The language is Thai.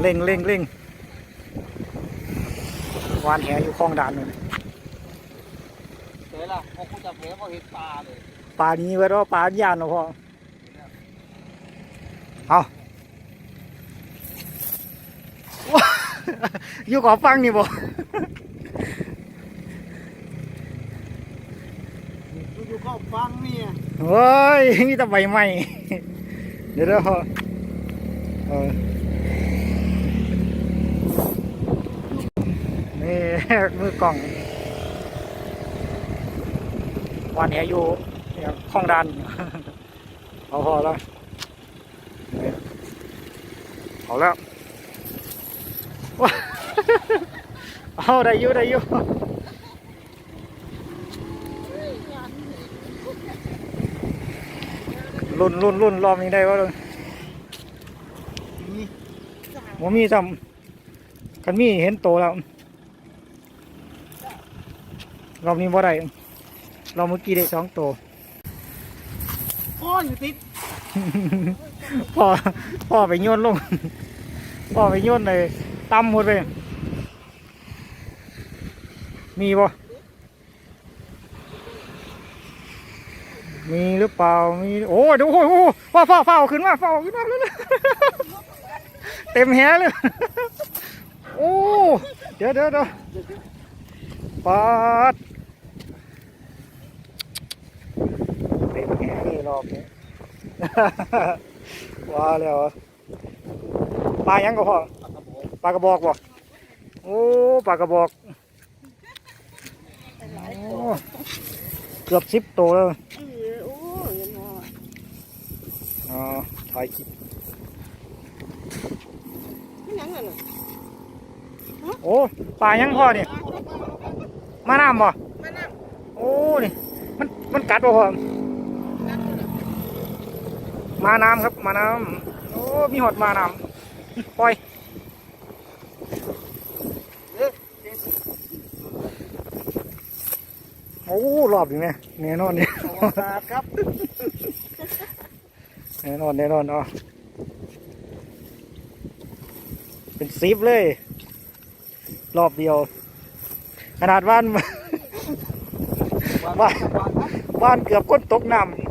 เร่งเร่งเร่งวานแหอยู่คลองด่านนู่นเสร็จละพอกูจับแหก็เห็นปลาเลยปลานี้ไว้รอปลาย่านเนาะพ่อเอาว้าอยู่ขอฟังนี่บ่อยู่ก็ฟังนี่เฮ้ยมีแต่ใบใหม่เดี๋ยวเดี๋ยวพ่อเออนี่ มือกล่องวานแหอยู่เนี่ยคลองด่านเอาพอแล้วนี่เอาแล้วว้าเอาได้อยู่ได้อยู่รุ่นรุ่นรุ่นรอบนี้ได้วะเลยนี่ผมมีจำกันมีเห็นโตแล้ว รอบนี้บ่ได้เราเมื่อกี้ได้สองโตพ่ออยู่ติดพ่อพ่อไปโยนลงพ่อไปโยนเลยตั้มหมดไปมีบ่มีหรือเปล่า มีโอ้ยดูโอ้ยโอ้ยฟ้าฟ้าฟ้าเอาขึ้นมาฟ้าเอาขึ้นมาเลยเต็มแหเลยโอ้เดี๋ยวเดี๋ยวเดี๋ยวปาดเต็มแหเลย รอบนี้ ว้าแล้วอะปลายังก็พอปลากระบอกบ่โอ้ปลากระบอกโอ้เกือบสิบตัวแล้วเออโอ้ยเนาะอ๋อถ่ายคลิปไม่ยังน่ะน่ะโอ้ปลายังพ่อนี่มาน้ำบ่มานั่งโอ้นี่มันมันกัดบ่พ่อนั่งน่ะ มาน้ำครับ มาน้ำโอ้มีหอดมาน้ำปล่อยโอ้รอบอยู่ไหมแน่นอนเนี่ยสาดครับแน่นอนแน่นอนอ๋อเป็นซิปเลย รอบเดียว ขนาดว่านว่านว่านเกือบก้นตกน้ำ